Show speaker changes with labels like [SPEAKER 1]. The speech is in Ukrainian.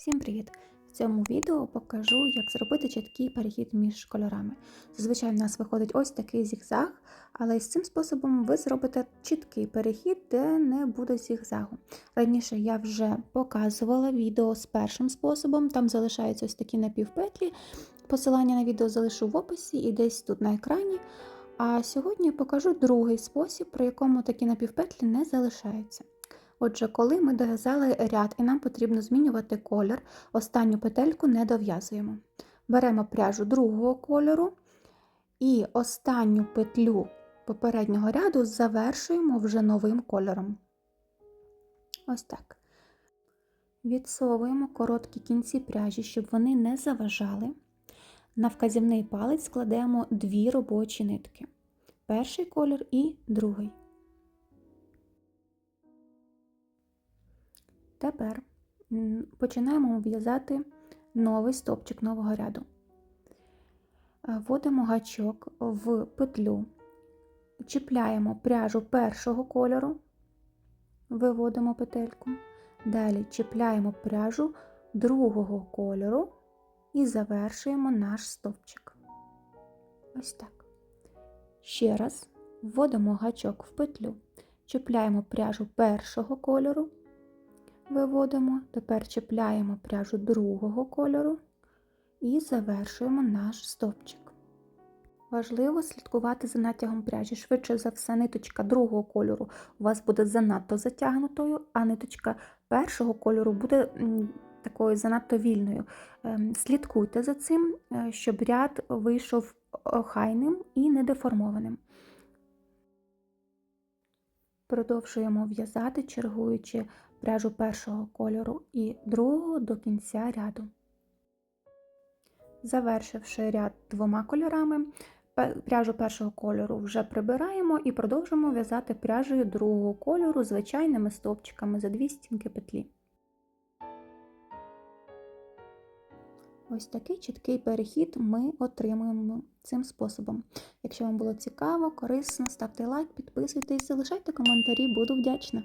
[SPEAKER 1] Всім привіт! В цьому відео покажу, як зробити чіткий перехід між кольорами. Зазвичай в нас виходить ось такий зігзаг, але з цим способом ви зробите чіткий перехід, де не буде зігзагу. Раніше я вже показувала відео з першим способом, там залишаються ось такі напівпетлі. Посилання на відео залишу в описі і десь тут на екрані. А сьогодні покажу другий спосіб, при якому такі напівпетлі не залишаються. Отже, коли ми дов'язали ряд і нам потрібно змінювати колір, останню петельку не дов'язуємо. Беремо пряжу другого кольору і останню петлю попереднього ряду завершуємо вже новим кольором. Ось так. Відсовуємо короткі кінці пряжі, щоб вони не заважали. На вказівний палець складемо дві робочі нитки. Перший колір і другий. Тепер починаємо в'язати новий стовпчик нового ряду. Вводимо гачок в петлю, чіпляємо пряжу першого кольору, виводимо петельку, далі чіпляємо пряжу другого кольору і завершуємо наш стовпчик. Ось так. Ще раз вводимо гачок в петлю, чіпляємо пряжу першого кольору виводимо, тепер чіпляємо пряжу другого кольору і завершуємо наш стовпчик. Важливо слідкувати за натягом пряжі. Швидше за все, ниточка другого кольору у вас буде занадто затягнутою, а ниточка першого кольору буде такою занадто вільною. Слідкуйте за цим, е, щоб ряд вийшов охайним і недеформованим. Продовжуємо в'язати, чергуючи пряжу першого кольору і другого до кінця ряду. Завершивши ряд двома кольорами, пряжу першого кольору вже прибираємо і продовжуємо в'язати пряжею другого кольору звичайними стовпчиками за дві стінки петлі. Ось такий чіткий перехід ми отримуємо цим способом. Якщо вам було цікаво, корисно, ставте лайк, підписуйтесь, залишайте коментарі, буду вдячна.